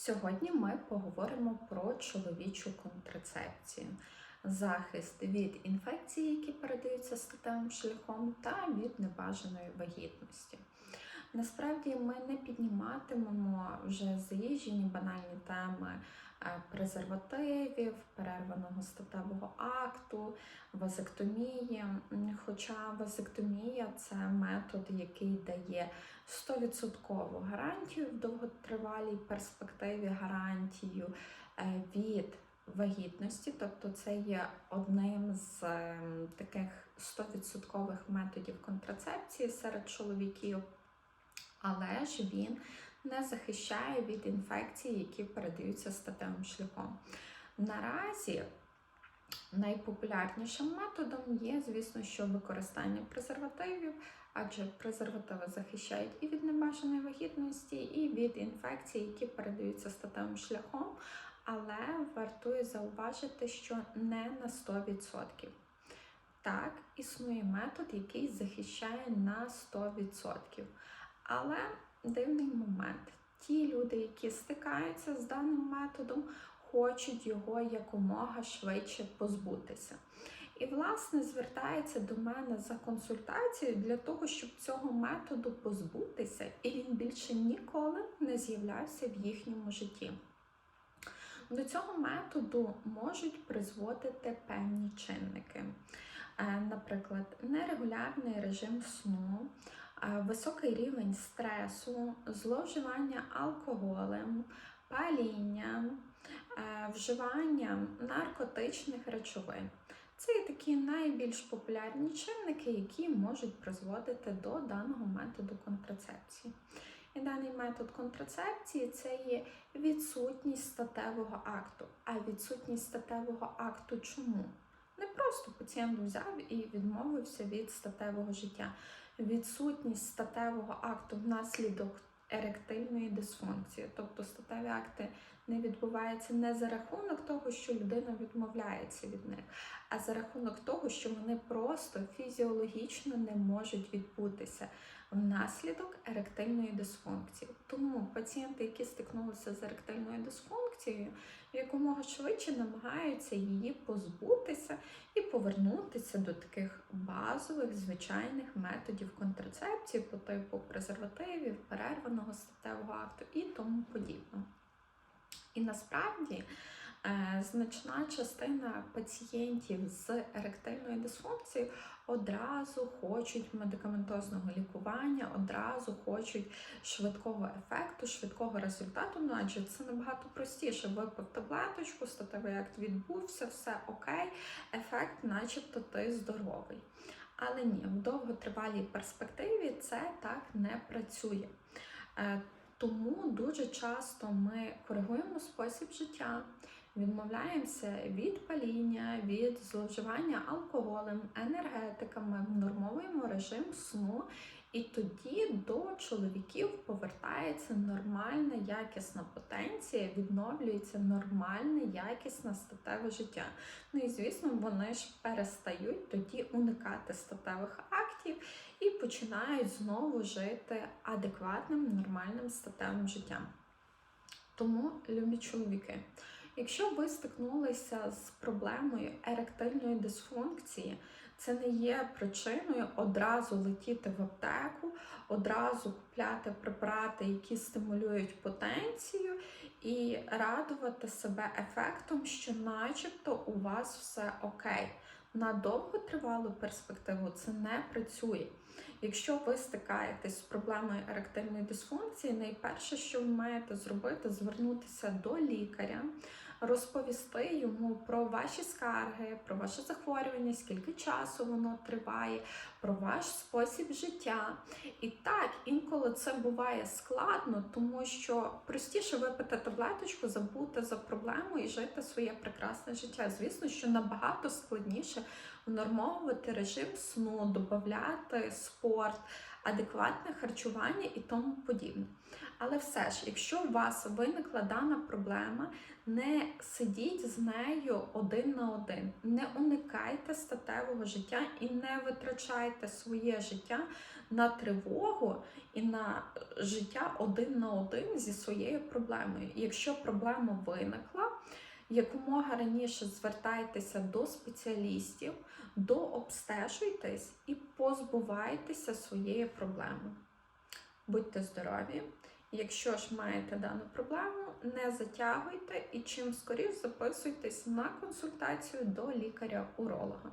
Сьогодні ми поговоримо про чоловічу контрацепцію, захист від інфекцій, які передаються статевим шляхом, та від небажаної вагітності. Насправді ми не підніматимемо вже заїжджені банальні теми презервативів, перерваного статевого акту, вазектомії. Хоча вазектомія це метод, який дає 100% гарантію в довготривалій перспективі, гарантію е, від вагітності, тобто це є одним з ем, таких 100% методів контрацепції серед чоловіків, але ж він не захищає від інфекцій, які передаються статевим шляхом. Наразі найпопулярнішим методом є, звісно, що використання презервативів, адже презервативи захищають і від небажаної вагітності, і від інфекцій, які передаються статевим шляхом, але вартує зауважити, що не на 100%. Так, існує метод, який захищає на 100%. Але дивний момент. Ті люди, які стикаються з даним методом, хочуть його якомога швидше позбутися. І, власне, звертається до мене за консультацією для того, щоб цього методу позбутися, і він більше ніколи не з'являвся в їхньому житті. До цього методу можуть призводити певні чинники. Е, Наприклад, нерегулярний режим сну, високий рівень стресу, зловживання алкоголем, паління, е, вживання наркотичних речовин. Це є такі найбільш популярні чинники, які можуть призводити до даного методу контрацепції. І даний метод контрацепції це є відсутність статевого акту. А відсутність статевого акту чому? Не просто пацієнт взяв і відмовився від статевого життя. Відсутність статевого акту внаслідок еректильної дисфункції, тобто статеві акти не відбуваються не за рахунок того, що людина відмовляється від них, а за рахунок того, що вони просто фізіологічно не можуть відбутися внаслідок еректильної дисфункції. Тому пацієнти, які стикнулися з еректильною дисфункцією, якомога швидше намагаються її позбутися і повернутися до таких базових звичайних методів контрацепції по типу презервативів, перерваного статевого акту і тому подібного. І насправді е, значна частина пацієнтів з еректильною дисфункцією одразу хочуть медикаментозного лікування, одразу хочуть швидкого ефекту, швидкого результату. Ну адже це набагато простіше. Випив таблеточку, статевий акт відбувся, все окей, ефект, начебто, ти здоровий. Але ні, в довготривалій перспективі це так не працює. Тому дуже часто ми коригуємо спосіб життя, відмовляємося від паління, від зловживання алкоголем, енергетиками, нормовуємо режим сну, і тоді до чоловіків повертається нормальна якісна потенція, відновлюється нормальне якісне статеве життя. Ну і звісно, вони ж перестають тоді уникати статевих актів і починають знову жити адекватним, нормальним статевим життям. Тому, любі чоловіки, якщо ви стикнулися з проблемою еректильної дисфункції, це не є причиною одразу летіти в аптеку, одразу купляти препарати, які стимулюють потенцію, і радувати себе ефектом, що начебто у вас все окей. На довготривалу перспективу це не працює. Якщо ви стикаєтесь з проблемою еректильної дисфункції, найперше, що ви маєте зробити, звернутися до лікаря, розповісти йому про ваші скарги, про ваше захворювання, скільки часу воно триває, про ваш спосіб життя. І так, інколи це буває складно, тому що простіше випити таблеточку, забути за проблему і жити своє прекрасне життя. Звісно, що набагато складніше внормовувати режим сну, додати спорт, адекватне харчування і тому подібне. Але все ж, якщо у вас виникла дана проблема, не сидіть з нею один на один, не уникайте статевого життя і не витрачайте своє життя на тривогу і на життя один на один зі своєю проблемою. І Якщо проблема виникла, якомога раніше звертайтеся до спеціалістів, дообстежуйтесь і позбувайтеся своєї проблеми. Будьте здорові! Якщо ж маєте дану проблему, не затягуйте і чим скоріше записуйтесь на консультацію до лікаря-уролога.